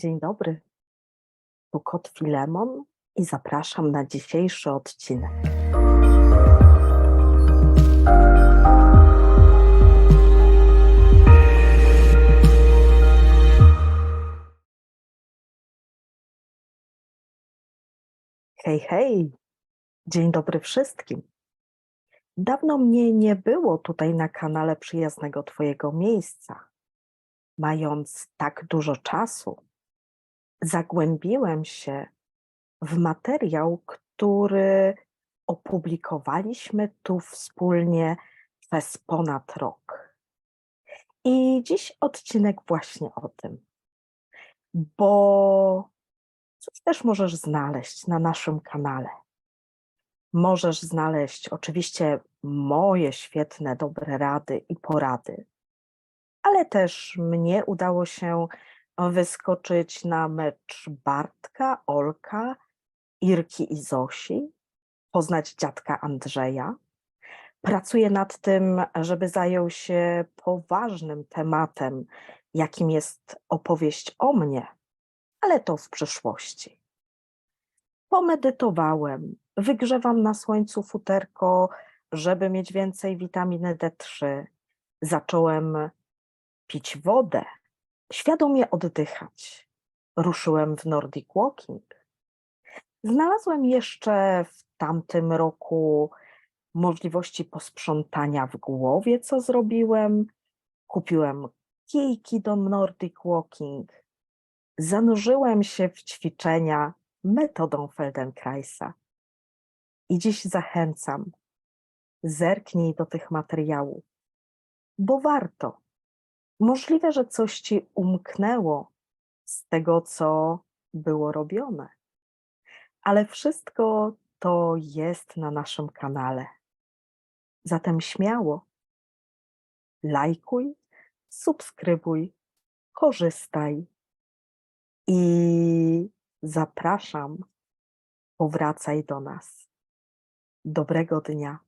Dzień dobry. Tu kot Filemon i zapraszam na dzisiejszy odcinek. Hej, hej. Dzień dobry wszystkim. Dawno mnie nie było tutaj na kanale przyjaznego Twojego miejsca. Mając tak dużo czasu, zagłębiłem się w materiał, który opublikowaliśmy tu wspólnie przez ponad rok. I dziś odcinek właśnie o tym, bo coś też możesz znaleźć na naszym kanale. Możesz znaleźć oczywiście moje świetne, dobre rady i porady, ale też mnie udało się wyskoczyć na mecz Bartka, Olka, Irki i Zosi, poznać dziadka Andrzeja. Pracuję nad tym, żeby zajął się poważnym tematem, jakim jest opowieść o mnie, ale to w przyszłości. Pomedytowałem, wygrzewam na słońcu futerko, żeby mieć więcej witaminy D3. Zacząłem pić wodę, świadomie oddychać. Ruszyłem w Nordic Walking. Znalazłem jeszcze w tamtym roku możliwości posprzątania w głowie, co zrobiłem. Kupiłem kijki do Nordic Walking. Zanurzyłem się w ćwiczenia metodą Feldenkraisa. I dziś zachęcam, zerknij do tych materiałów, bo warto. Możliwe, że coś ci umknęło z tego, co było robione, ale wszystko to jest na naszym kanale. Zatem śmiało lajkuj, subskrybuj, korzystaj i zapraszam, powracaj do nas. Dobrego dnia.